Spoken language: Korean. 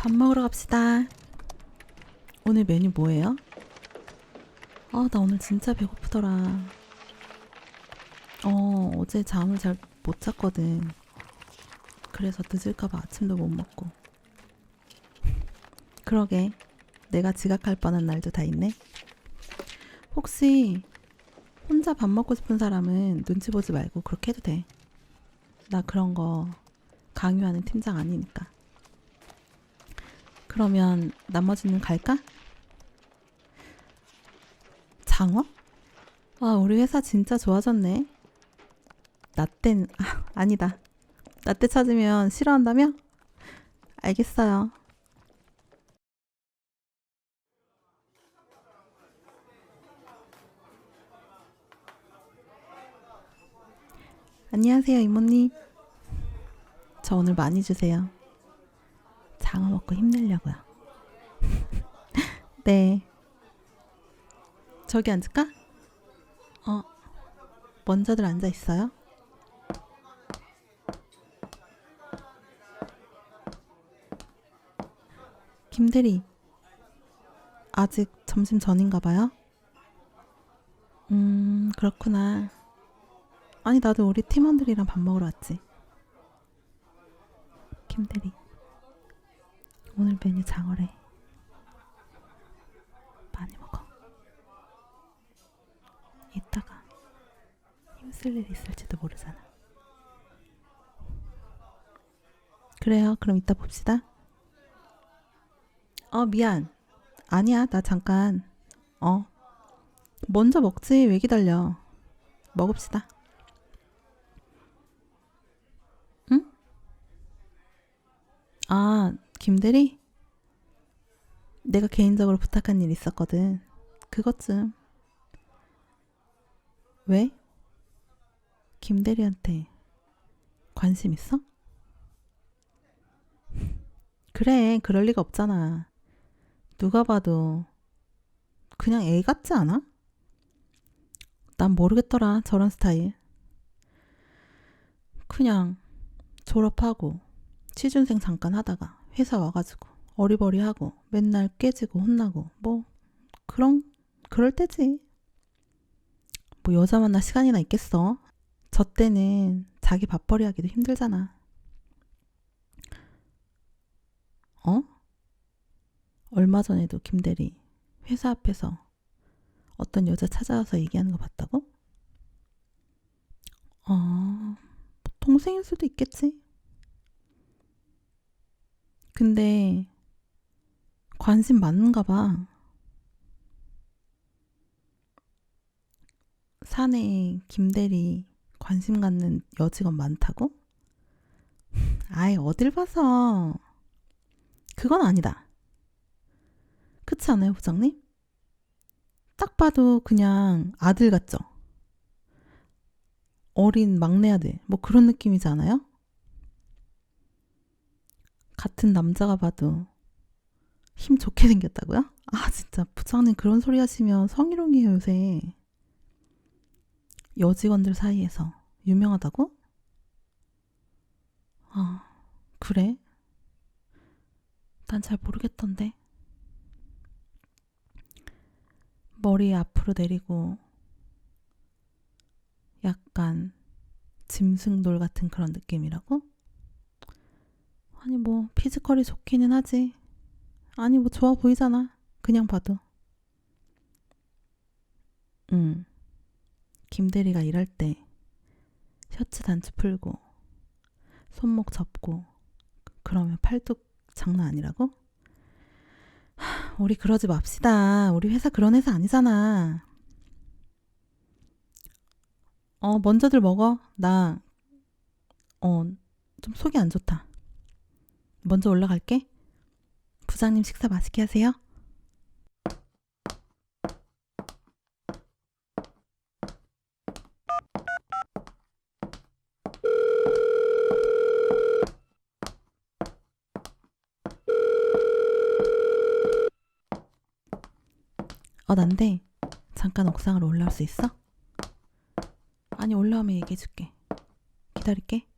밥 먹으러 갑시다. 오늘 메뉴 뭐예요? 아, 나 오늘 진짜 배고프더라. 어, 어제 잠을 잘 못 잤거든. 그래서 늦을까봐 아침도 못 먹고. 그러게, 내가 지각할 뻔한 날도 다 있네. 혹시 혼자 밥 먹고 싶은 사람은 눈치 보지 말고 그렇게 해도 돼. 나 그런 거 강요하는 팀장 아니니까. 그러면 나머지는 갈까? 장어? 와, 우리 회사 진짜 좋아졌네. 나 땐, 아, 아니다. 나때 찾으면 싫어한다며? 알겠어요. 안녕하세요, 이모님. 저 오늘 많이 주세요. 장어 먹고 힘내려고요. 네. 저기 앉을까? 어, 먼저들 앉아 있어요. 김대리, 아직 점심 전인가 봐요? 음, 그렇구나. 아니, 나도 우리 팀원들이랑 밥 먹으러 왔지. 김대리, 오늘 메뉴 장어래. 많이 먹어. 이따가 힘쓸 일이 있을지도 모르잖아. 그래요. 그럼 이따 봅시다. 어, 미안. 아니야, 나 잠깐. 어. 먼저 먹지. 왜 기다려. 먹읍시다. 응? 아, 김대리? 내가 개인적으로 부탁한 일 있었거든. 그것 좀. 왜? 김대리한테 관심 있어? 그래, 그럴 리가 없잖아. 누가 봐도 그냥 애 같지 않아? 난 모르겠더라, 저런 스타일. 그냥 졸업하고 취준생 잠깐 하다가 회사 와가지고 어리버리하고 맨날 깨지고 혼나고 뭐 그런 그럴 때지. 뭐 여자 만날 시간이나 있겠어. 저 때는 자기 밥벌이 하기도 힘들잖아. 어? 얼마 전에도 김대리 회사 앞에서 어떤 여자 찾아와서 얘기하는 거 봤다고? 아, 뭐 동생일 수도 있겠지. 근데 관심 많은가 봐. 사내에 김대리 관심 갖는 여직원 많다고? 아예 어딜 봐서. 그건 아니다. 그렇지 않아요, 부장님? 딱 봐도 그냥 아들 같죠? 어린 막내 아들, 뭐 그런 느낌이지 않아요? 같은 남자가 봐도 힘 좋게 생겼다고요? 아, 진짜 부장님 그런 소리 하시면 성희롱이에요, 요새. 여직원들 사이에서 유명하다고? 아, 그래? 난 잘 모르겠던데. 머리 앞으로 내리고 약간 짐승돌 같은 그런 느낌이라고? 아니 뭐 피지컬이 좋기는 하지. 아니 뭐 좋아 보이잖아. 그냥 봐도. 응. 김대리가 일할 때 셔츠 단추 풀고 손목 접고 그러면 팔뚝 장난 아니라고? 하, 우리 그러지 맙시다. 우리 회사 그런 회사 아니잖아. 어, 먼저들 먹어. 나, 어, 좀 속이 안 좋다. 먼저 올라갈게. 부장님 식사 맛있게 하세요. 어, 난데 잠깐 옥상으로 올라올 수 있어? 아니, 올라오면 얘기해줄게. 기다릴게.